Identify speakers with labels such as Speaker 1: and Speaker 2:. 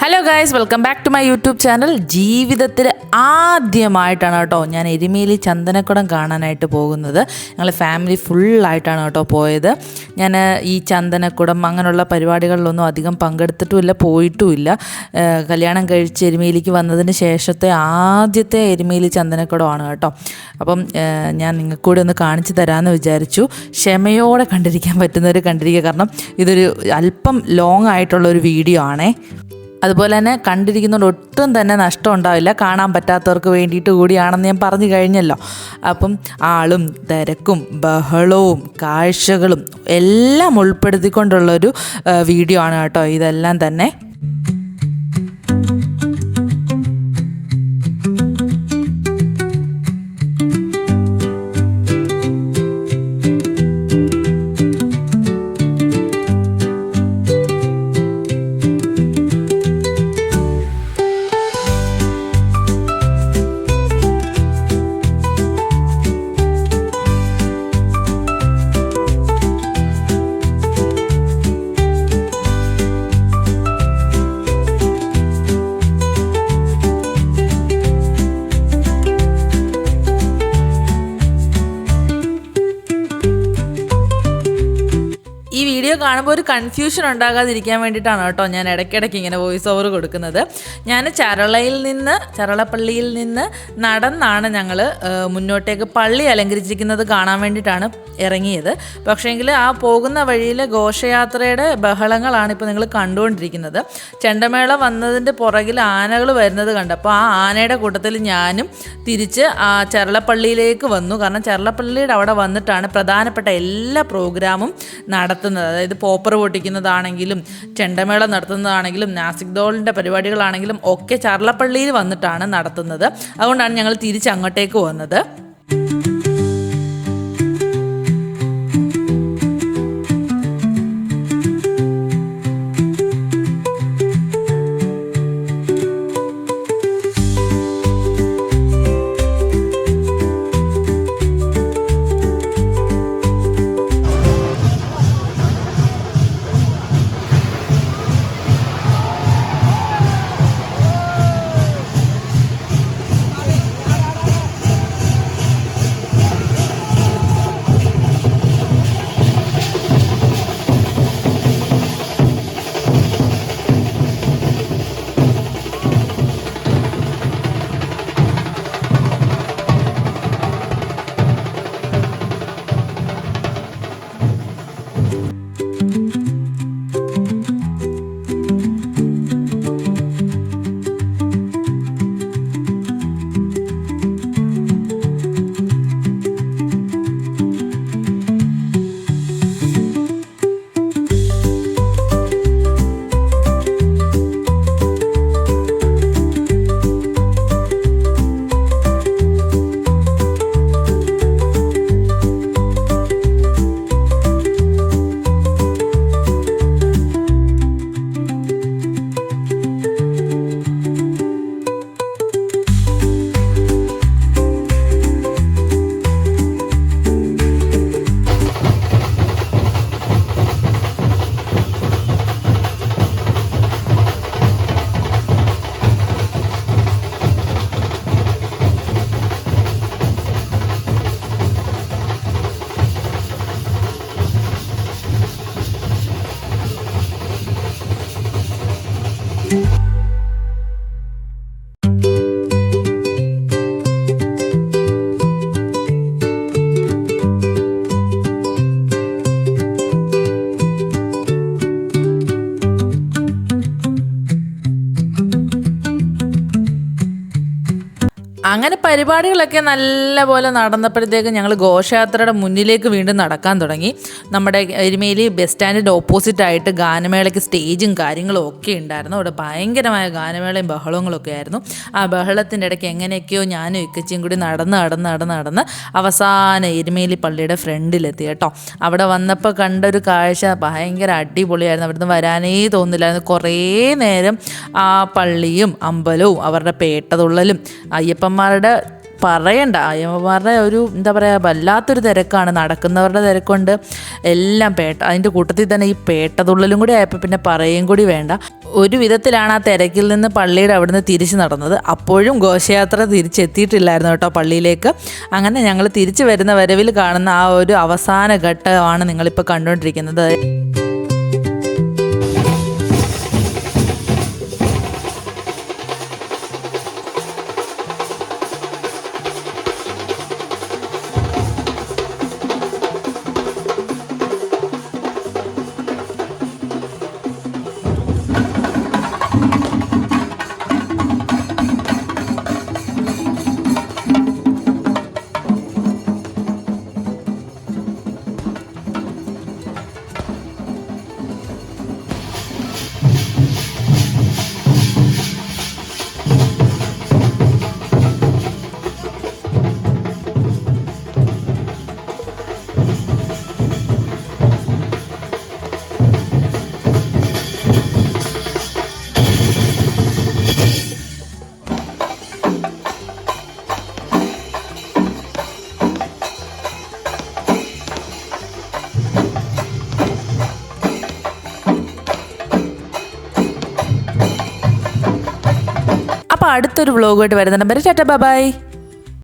Speaker 1: Hello guys welcome back to my YouTube channel ജീവിതത്തിൽ ആദ്യമായിട്ടാണ് കേട്ടോ ഞാൻ എരുമേലി ചന്ദനക്കുടം കാണാനായിട്ട് പോകുന്നത്. ഞങ്ങൾ ഫാമിലി ഫുള്ളായിട്ടാണ് കേട്ടോ പോയത്. ഞാൻ ഈ ചന്ദനക്കുടം അങ്ങനെയുള്ള പരിപാടികളിലൊന്നും അധികം പങ്കെടുത്തിട്ടുമില്ല പോയിട്ടുമില്ല. കല്യാണം കഴിച്ച് എരുമേലിക്ക് വന്നതിന് ശേഷത്തെ ആദ്യത്തെ എരുമേലി ചന്ദനക്കുടമാണ് കേട്ടോ. അപ്പം ഞാൻ നിങ്ങൾക്ക് കൂടി ഒന്ന് കാണിച്ചു തരാമെന്ന് വിചാരിച്ചു. ക്ഷമയോടെ കണ്ടിരിക്കാൻ പറ്റുന്നവർ കണ്ടിരിക്കുക. കാരണം ഇതൊരു അല്പം ലോങ് ആയിട്ടുള്ള ഒരു വീഡിയോ ആണേ. അതുപോലെ തന്നെ കണ്ടിരിക്കുന്നതുകൊണ്ട് ഒട്ടും തന്നെ നഷ്ടം ഉണ്ടാവില്ല. കാണാൻ പറ്റാത്തവർക്ക് വേണ്ടിയിട്ട് കൂടിയാണെന്ന് ഞാൻ പറഞ്ഞു കഴിഞ്ഞല്ലോ. അപ്പം ആളും തിരക്കും ബഹളവും കാഴ്ചകളും എല്ലാം ഉൾപ്പെടുത്തിക്കൊണ്ടുള്ളൊരു വീഡിയോ ആണ് കേട്ടോ. ഇതെല്ലാം തന്നെ വീഡിയോ കാണുമ്പോൾ ഒരു കൺഫ്യൂഷൻ ഉണ്ടാകാതിരിക്കാൻ വേണ്ടിയിട്ടാണ് കേട്ടോ ഞാൻ ഇടയ്ക്കിടയ്ക്ക് ഇങ്ങനെ വോയിസ് ഓവർ കൊടുക്കുന്നത്. ഞാൻ ചരളയിൽ നിന്ന് ചരളപ്പള്ളിയിൽ നിന്ന് നടന്നാണ് ഞങ്ങൾ മുന്നോട്ടേക്ക് പള്ളി അലങ്കരിച്ചിരിക്കുന്നത് കാണാൻ വേണ്ടിയിട്ടാണ് ഇറങ്ങിയത്. പക്ഷേങ്കിൽ ആ പോകുന്ന വഴിയിൽ ഘോഷയാത്രയുടെ ബഹളങ്ങളാണ് ഇപ്പോൾ നിങ്ങൾ കണ്ടുകൊണ്ടിരിക്കുന്നത്. ചെണ്ടമേള വന്നതിന്റെ പുറകിൽ ആനകൾ വരുന്നത് കണ്ടപ്പോൾ ആ ആനയുടെ കൂട്ടത്തിൽ ഞാനും തിരിച്ച് ആ ചരളപ്പള്ളിയിലേക്ക് വന്നു. കാരണം ചരളപ്പള്ളിയുടെ അവിടെ വന്നിട്ടാണ് പ്രധാനപ്പെട്ട എല്ലാ പ്രോഗ്രാമും നടത്തുന്നത്. അതായത് പോപ്പർ പൊട്ടിക്കുന്നതാണെങ്കിലും ചെണ്ടമേള നടത്തുന്നതാണെങ്കിലും നാസിക് ദോളിന്റെ പരിപാടികളാണെങ്കിലും ഒക്കെ ചർളപ്പള്ളിയിൽ വന്നിട്ടാണ് നടത്തുന്നത്. അതുകൊണ്ടാണ് ഞങ്ങൾ തിരിച്ച് അങ്ങോട്ടേക്ക് വന്നത്. അങ്ങനെ പരിപാടികളൊക്കെ നല്ലപോലെ നടന്നപ്പോഴത്തേക്ക് ഞങ്ങൾ ഘോഷയാത്രയുടെ മുന്നിലേക്ക് വീണ്ടും നടക്കാൻ തുടങ്ങി. നമ്മുടെ എരുമേലി ബസ് സ്റ്റാൻഡിന്റെ ഓപ്പോസിറ്റ് ആയിട്ട് ഗാനമേളയ്ക്ക് സ്റ്റേജും കാര്യങ്ങളും ഒക്കെ ഉണ്ടായിരുന്നു. അവിടെ ഭയങ്കരമായ ഗാനമേളയും ബഹളങ്ങളൊക്കെ ആയിരുന്നു. ആ ബഹളത്തിന്റെ ഇടയ്ക്ക് എങ്ങനെയൊക്കെയോ ഞാനും ഇക്കച്ചിയും കൂടി നടന്ന് നടന്ന് നടന്ന് നടന്ന് അവസാനം എരുമേലി പള്ളിയുടെ ഫ്രണ്ടിലെത്തി കേട്ടോ. അവിടെ വന്നപ്പോൾ കണ്ടൊരു കാഴ്ച ഭയങ്കര അടിപൊളിയായിരുന്നു. അവിടുന്ന് വരാനേ തോന്നില്ലായിരുന്നു. കുറേ നേരം ആ പള്ളിയും അമ്പലവും അവരുടെ പേട്ടതുള്ളലും അയ്യപ്പന്മാരുടെ പറയണ്ട. അയ്യമ്മമാരുടെ ഒരു എന്താ പറയുക വല്ലാത്തൊരു തിരക്കാണ്. നടക്കുന്നവരുടെ തിരക്കുണ്ട്. എല്ലാം പേട്ട അതിന്റെ കൂട്ടത്തിൽ തന്നെ ഈ പേട്ടതുള്ളലും കൂടി ആയപ്പോൾ പിന്നെ പറയുകയും കൂടി വേണ്ട. ഒരു വിധത്തിലാണ് ആ തിരക്കിൽ നിന്ന് പള്ളിയുടെ അവിടുന്ന് തിരിച്ച് നടന്നത്. അപ്പോഴും ഘോഷയാത്ര തിരിച്ചെത്തിയിട്ടില്ലായിരുന്നു കേട്ടോ പള്ളിയിലേക്ക്. അങ്ങനെ ഞങ്ങൾ തിരിച്ചു വരുന്ന വരവിൽ കാണുന്ന ആ ഒരു അവസാന ഘട്ടമാണ് നിങ്ങളിപ്പോൾ കണ്ടുകൊണ്ടിരിക്കുന്നത്. അപ്പോൾ അടുത്തൊരു വ്ളോഗായിട്ട് വരുന്നുണ്ട് ചേട്ടാ ബൈ